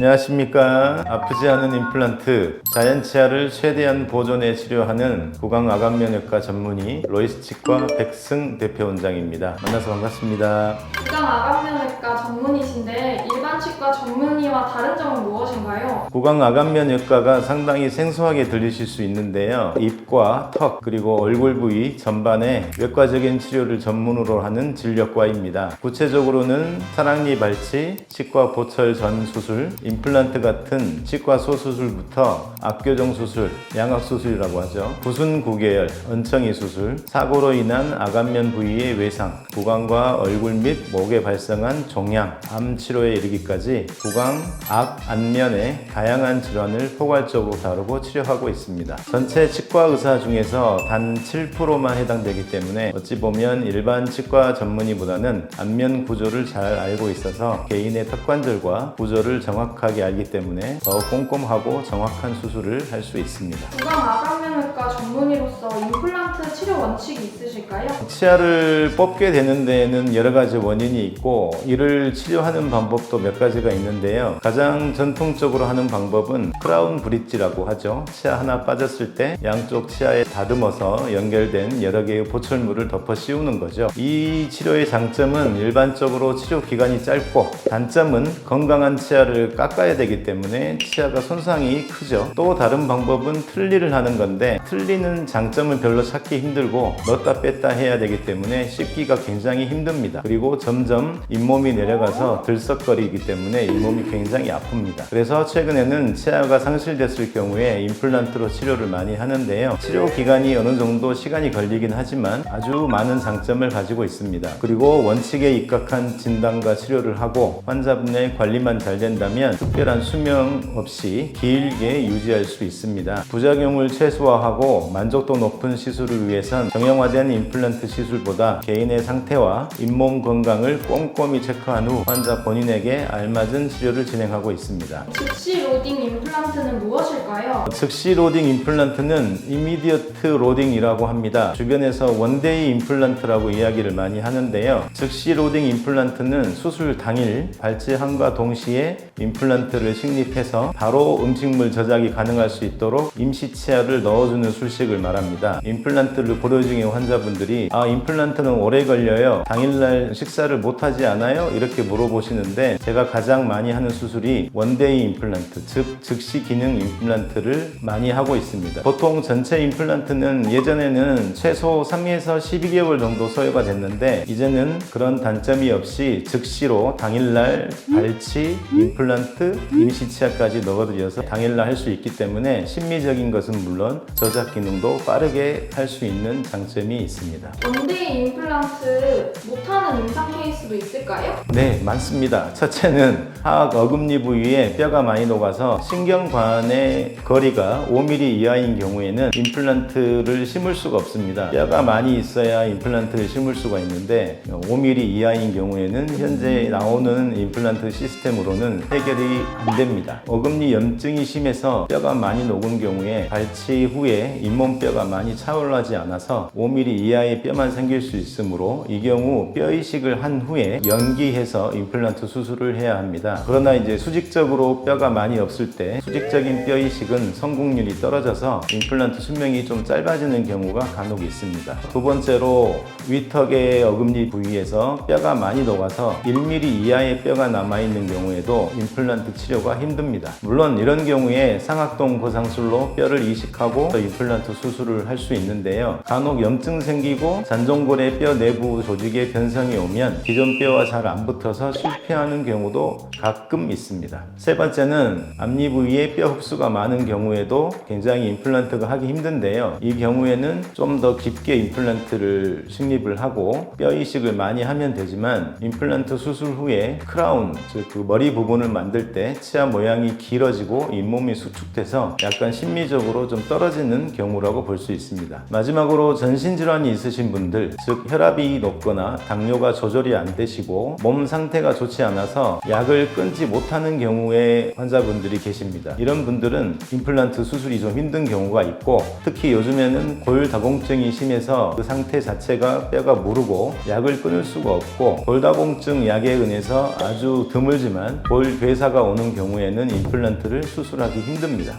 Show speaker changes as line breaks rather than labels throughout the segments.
안녕하십니까. 아프지 않은 임플란트, 자연치아를 최대한 보존해 치료하는 구강아간면외과 전문의 로이스치과 백승 대표원장입니다. 만나서 반갑습니다.
구강 아간면외과 전문의신데 일반 치과 전문의와 다른 점은 무엇인가요?
구강아간면외과가 상당히 생소하게 들리실 수 있는데요. 입과 턱 그리고 얼굴 부위 전반에 외과적인 치료를 전문으로 하는 진료과입니다. 구체적으로는 사랑니 발치, 치과 보철 전 수술, 임플란트 같은 치과 소수술부터 악교정 수술, 양악 수술이라고 하죠. 구순 구개열, 은청이 수술, 사고로 인한 아간면 부위의 외상, 구강과 얼굴 및 목에 발생한 종양, 암 치료에 이르기까지 구강, 악, 안면의 다양한 질환을 포괄적으로 다루고 치료하고 있습니다. 전체 치과 의사 중에서 단 7%만 해당되기 때문에 어찌 보면 일반 치과 전문의보다는 안면 구조를 잘 알고 있어서 개인의 턱관절과 구조를 정확 하게 알기 때문에 더 꼼꼼하고 정확한 수술을 할 수 있습니다.
아간면외과 전문의로서 임플란트 치료 원칙이 있으실까요?
치아를 뽑게 되는 데에는 여러 가지 원인이 있고 이를 치료하는 방법도 몇 가지가 있는데요. 가장 전통적으로 하는 방법은 크라운 브릿지라고 하죠. 치아 하나 빠졌을 때 양쪽 치아에 다듬어서 연결된 여러 개의 보철물을 덮어 씌우는 거죠. 이 치료의 장점은 일반적으로 치료 기간이 짧고 단점은 건강한 치아를 깎아야 되기 때문에 치아가 손상이 크죠. 또 다른 방법은 틀니를 하는 건데 틀니는 장점은 별로 찾기 힘들고 넣었다 뺐다 해야 되기 때문에 씹기가 굉장히 힘듭니다. 그리고 점점 잇몸이 내려가서 들썩거리기 때문에 잇몸이 굉장히 아픕니다. 그래서 최근에는 치아가 상실됐을 경우에 임플란트로 치료를 많이 하는데요. 치료 기간이 어느 정도 시간이 걸리긴 하지만 아주 많은 장점을 가지고 있습니다. 그리고 원칙에 입각한 진단과 치료를 하고 환자분의 관리만 잘 된다면 특별한 수명 없이 길게 유지할 수 있습니다. 부작용을 최소화 하고 만족도 높은 시술을 위해선 정형화된 임플란트 시술보다 개인의 상태와 잇몸 건강을 꼼꼼히 체크한 후 환자 본인에게 알맞은 치료를 진행하고 있습니다.
즉시 로딩 임플란트는 무엇일까요?
즉시 로딩 임플란트는 이미디어트 로딩이라고 합니다. 주변에서 원데이 임플란트라고 이야기를 많이 하는데요. 즉시 로딩 임플란트는 수술 당일 발치함과 동시에 임플란트를 식립해서 바로 음식물 저장이 가능할 수 있도록 임시 치아를 넣어 주는 술식을 말합니다. 임플란트를 고려 중인 환자분들이 아 임플란트는 오래 걸려요. 당일날 식사를 못하지 않아요? 이렇게 물어보시는데 제가 가장 많이 하는 수술이 원데이 임플란트 즉 즉시 기능 임플란트를 많이 하고 있습니다. 보통 전체 임플란트는 예전에는 최소 3에서 12개월 정도 소요가 됐는데 이제는 그런 단점이 없이 즉시로 당일날 발치, 임플란트, 임시치아까지 넣어드려서 당일날 할 수 있기 때문에 심미적인 것은 물론 저작 기능도 빠르게 할 수 있는 장점이 있습니다.
원데이 임플란트 못하는 임상 케이스도 있을까요?
네, 많습니다. 첫째는 하악 어금니 부위에 뼈가 많이 녹아서 신경관의 거리가 5mm 이하인 경우에는 임플란트를 심을 수가 없습니다. 뼈가 많이 있어야 임플란트를 심을 수가 있는데 5mm 이하인 경우에는 현재 나오는 임플란트 시스템으로는 해결이 안 됩니다. 어금니 염증이 심해서 뼈가 많이 녹은 경우에 발치 후에 잇몸뼈가 많이 차올라지 않아서 5mm 이하의 뼈만 생길 수 있으므로 이 경우 뼈 이식을 한 후에 연기해서 임플란트 수술을 해야 합니다. 그러나 이제 수직적으로 뼈가 많이 없을 때 수직적인 뼈 이식은 성공률이 떨어져서 임플란트 수명이 좀 짧아지는 경우가 간혹 있습니다. 두 번째로 위턱의 어금니 부위에서 뼈가 많이 녹아서 1mm 이하의 뼈가 남아있는 경우에도 임플란트 치료가 힘듭니다. 물론 이런 경우에 상악동 거상술로 뼈를 이식하고 임플란트 수술을 할 수 있는데요. 간혹 염증 생기고 잔종골의 뼈 내부 조직에 변성이 오면 기존 뼈와 잘 안 붙어서 실패하는 경우도 가끔 있습니다. 세 번째는 앞니 부위에 뼈 흡수가 많은 경우에도 굉장히 임플란트가 하기 힘든데요. 이 경우에는 좀 더 깊게 임플란트를 식립을 하고 뼈 이식을 많이 하면 되지만 임플란트 수술 후에 크라운 즉 그 머리 부분을 만들 때 치아 모양이 길어지고 잇몸이 수축돼서 약간 심미적으로 좀 떨어지는 경우라고 볼 수 있습니다. 마지막으로 전신 질환이 있으신 분들 즉 혈압이 높거나 당뇨가 조절이 안 되시고 몸 상태가 좋지 않아서 약을 끊지 못하는 경우에 환자분들이 계십니다. 이런 분들은 임플란트 수술이 좀 힘든 경우가 있고 특히 요즘에는 골다공증이 심해서 그 상태 자체가 뼈가 무르고 약을 끊을 수가 없고 골다공증 약에 은해서 아주 드물지만 골 괴사가 오는 경우에는 임플란트를 수술하기 힘듭니다.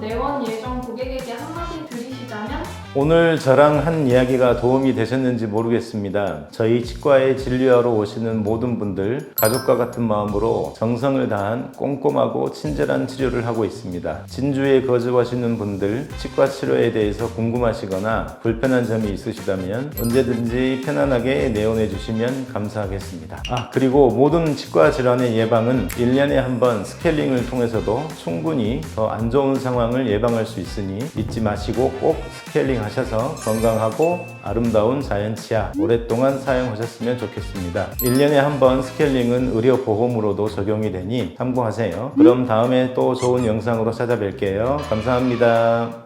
내원
오늘 저랑 한 이야기가 도움이 되셨는지 모르겠습니다. 저희 치과에 진료하러 오시는 모든 분들 가족과 같은 마음으로 정성을 다한 꼼꼼하고 친절한 치료를 하고 있습니다. 진주에 거주하시는 분들 치과 치료에 대해서 궁금하시거나 불편한 점이 있으시다면 언제든지 편안하게 내원해 주시면 감사하겠습니다. 아 그리고 모든 치과 질환의 예방은 1년에 한 번 스케일링을 통해서도 충분히 더 안 좋은 상황을 예방할 수 있으니 잊지 마시고 꼭 스케일링 하셔서 건강하고 아름다운 자연 치아 오랫동안 사용하셨으면 좋겠습니다. 1년에 한 번 스케일링은 의료 보험으로도 적용이 되니 참고하세요. 그럼 다음에 또 좋은 영상으로 찾아뵐게요. 감사합니다.